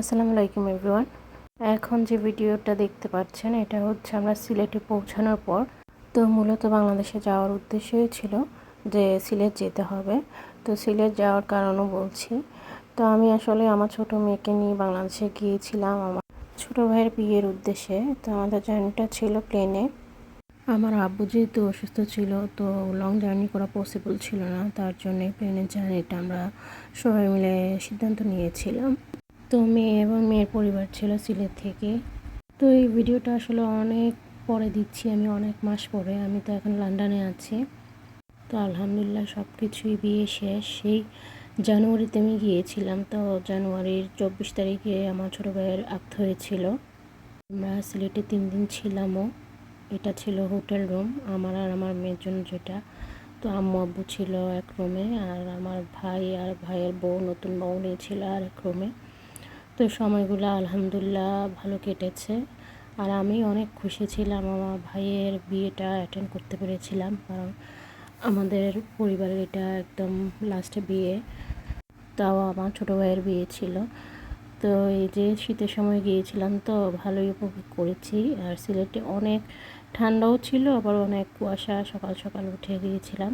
আসসালামু আলাইকুম এভরিওয়ান। এখন যে ভিডিওটা দেখতে পাচ্ছেন, এটা হচ্ছে আমরা সিলেটে পৌঁছানোর পর। তো মূলত বাংলাদেশে যাওয়ার উদ্দেশ্যই ছিল যে সিলেট যেতে হবে। তো সিলেট যাওয়ার কারণও বলছি। তো আমি আসলে আমার ছোট মেয়েকে নিয়ে বাংলাদেশে গিয়েছিলাম আমার ছোট ভাইয়ের বিয়ের উদ্দেশ্যে। তো আমাদের জার্নিটা ছিল প্লেনে। আমার আব্বু যেহেতু অসুস্থ ছিল, তো লং জার্নি করা পসিবল ছিল না। তার জন্য প্লেনের জার্নিটা আমরা সবাই মিলে সিদ্ধান্ত নিয়েছিলাম। তো মেয়ে এবং মেয়ের পরিবার ছিল সিলেট থেকে। তো এই ভিডিওটা আসলে অনেক পরে দিচ্ছি আমি, অনেক মাস পরে। আমি তো এখন লন্ডনে আছি। তো আলহামদুলিল্লাহ সব কিছুই বিয়ে শেষ। সেই জানুয়ারিতে আমি গিয়েছিলাম, তো জানুয়ারির চব্বিশ তারিখে আমার ছোটো ভাইয়ের আক্ত হয়েছিল। আমরা সিলেটে তিন দিন ছিলামও। এটা ছিল হোটেল রুম, আমার আর আমার মেয়ের জন্য যেটা। তো আম্মু আব্বু ছিল এক রুমে, আর আমার ভাই আর ভাইয়ের বউ নতুন বউ নিয়েছিল আর এক রুমে। তো সময়গুলো আলহামদুলিল্লাহ ভালো কেটেছে। আর আমি অনেক খুশি ছিলাম, আমার ভাইয়ের বিয়েটা অ্যাটেন্ড করতে পেরেছিলাম, কারণ আমাদের পরিবারের এটা একদম লাস্টে বিয়ে, তাও আমার ছোটো ভাইয়ের বিয়ে ছিল। তো এই যে শীতের সময় গিয়েছিলাম তো ভালোই উপভোগ করেছি, আর সিলেটে অনেক ঠান্ডাও ছিল, আবার অনেক কুয়াশা, সকাল সকাল উঠে গিয়েছিলাম।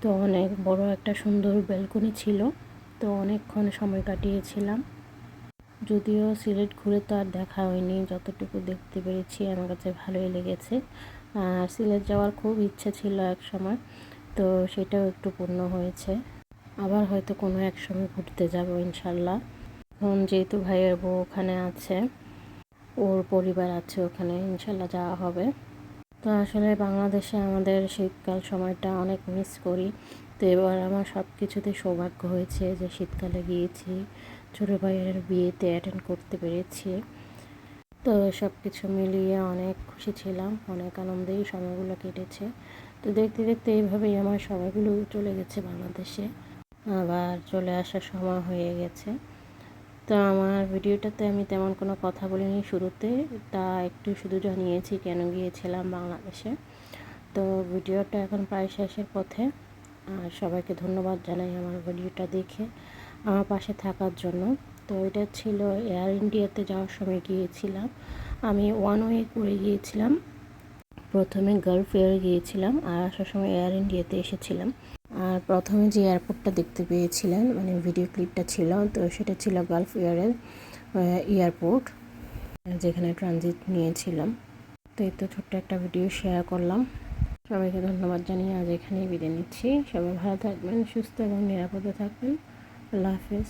তো অনেক বড় একটা সুন্দর ব্যালকনি ছিল, তো অনেকক্ষণ সময় কাটিয়েছিলাম। যদিও সিলেট ঘুরে তো আর দেখা হয়নি, যতটুকু দেখতে পেরেছি আমার কাছে ভালোই লেগেছে। আর সিলেট যাওয়ার খুব ইচ্ছে ছিল এক সময়, তো সেটাও একটু পূর্ণ হয়েছে। আবার হয়তো কোনো এক সময় ঘুরতে যাব, ইনশাল্লাহ। এখন যেহেতু ভাইয়ের বউ ওখানে আছে, ওর পরিবার আছে ওখানে, ইনশাল্লাহ যাওয়া হবে। তো আসলে বাংলাদেশে আমাদের শীতকাল সময়টা অনেক মিস করি। তো এবার আমার সব কিছুতে সৌভাগ্য হয়েছে যে শীতকালে গিয়েছি, ছোটো ভাইয়ের বিয়েতে অ্যাটেন্ড করতে পেরেছি। তো সব কিছু মিলিয়ে অনেক খুশি ছিলাম, অনেক আনন্দেই সময়গুলো কেটেছে। তো দেখতে দেখতে এইভাবেই আমার সময়গুলো চলে গেছে বাংলাদেশে। আবার চলে আসার সময় হয়ে গেছে। তো আমার ভিডিওটাতে আমি তেমন কোনো কথা বলিনি শুরুতে, তা একটু শুধু জানিয়েছি কেন গিয়েছিলাম বাংলাদেশে। তো ভিডিওটা এখন প্রায় শেষের পথে। আর সবাইকে ধন্যবাদ জানাই আমার ভিডিওটা দেখে, আমার পাশে থাকার জন্য। তো এটা ছিল এয়ার ইন্ডিয়াতে যাওয়ার সময় গিয়েছিলাম। আমি ওয়ান ওয়ে করে গিয়েছিলাম। প্রথমে গালফ গিয়েছিলাম আর আসার সময় এয়ার ইন্ডিয়াতে এসেছিলাম। প্রথমে যে এয়ারপোর্টটা দেখতে পেয়েছিলেন মানে ভিডিও ক্লিপটা ছিল, তো সেটা ছিল গালফ এয়ারের এয়ারপোর্ট যেখানে ট্রানজিট নিয়েছিলাম। তো এই তো ছোট্ট একটা ভিডিও শেয়ার করলাম। সবাইকে ধন্যবাদ জানিয়ে আজ এখানেই বিদায় নিচ্ছি। সবাই ভালো থাকবেন, সুস্থ এবং নিরাপদে থাকবেন। আল্লাহ হাফিজ।